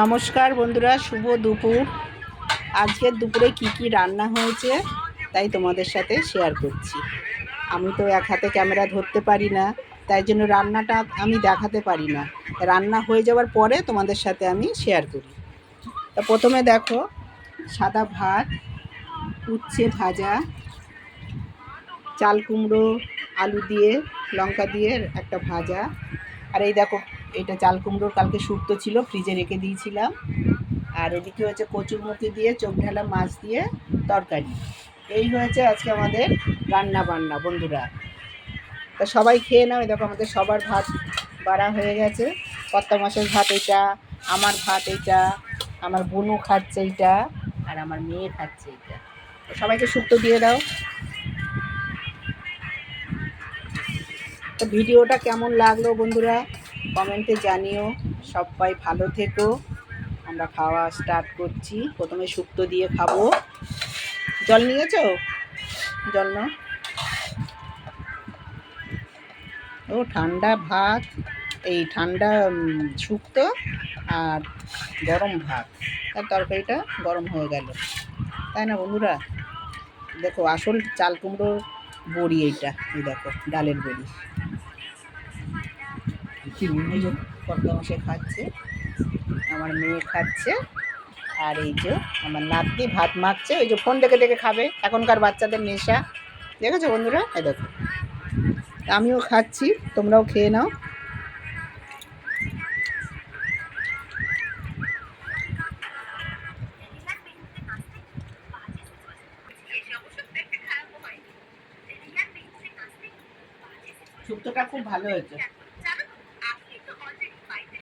নমস্কার বন্ধুরা, শুভ দুপুর। আজকের দুপুরে কি কি রান্না হয়েছে, তাই তোমাদের সাথে শেয়ার করছি। আমি তো এক হাতে ক্যামেরা ধরতে পারি না, তাই জন্য রান্নাটা আমি দেখাতে পারি না। রান্না হয়ে যাওয়ার পরে তোমাদের সাথে আমি শেয়ার করি। তা প্রথমে দেখো, সাদা ভাত, উচ্ছে ভাজা, চাল কুমড়ো, আলু দিয়ে, লঙ্কা দিয়ে একটা ভাজা। আর এই দেখো এটা চাল কুমড়োর কালকে শুক্তো ছিল, ফ্রিজে রেখে দিয়েছিলাম। আর এদিকে হচ্ছে কচুরমুখি দিয়ে চোখ ঢালা মাছ দিয়ে তরকারি। এই হয়েছে আজকে আমাদের রান্না বান্না, বন্ধুরা। তা সবাই খেয়ে নাও দেখো আমাদের সবার ভাত বাড়া হয়ে গেছে। কত্তা মাসের ভাত এটা, আমার ভাত এইটা আমার বোনও খাচ্ছে এইটা আর আমার মেয়ে খাচ্ছে এইটা তো সবাইকে শুক্তো দিয়ে দাও। তো ভিডিওটা কেমন লাগল বন্ধুরা? কমেন্টে জানিও। সবাই ভালো থেকো। আমরা খাওয়া স্টার্ট করছি। প্রথমে শুক্তো দিয়ে খাব। জল নিয়েছো? জল না ও, ঠান্ডা ভাত। এই ঠান্ডা শুক্তো আর গরম ভাত। তার তরকারিটা গরম হয়ে গেল। তাই না বন্ধুরা? দেখো, আসল চাল কুমড়োর বড়ি এইটা। এই দেখো, ডালের বড়ি। এই যে খাচ্ছে? আমার মেয়ে খাচ্ছে। আর এই যে আমার নাতনি ভাত মাখছে, ওই যে ফোন দেখে দেখে খাবে। এখনকার বাচ্চাদের নেশা। দেখেছ বন্ধুরা? এই দেখো। আমিও খাচ্ছি, তোমরাও খেয়ে নাও। শুক্তোটা খুব ভালো হয়েছে।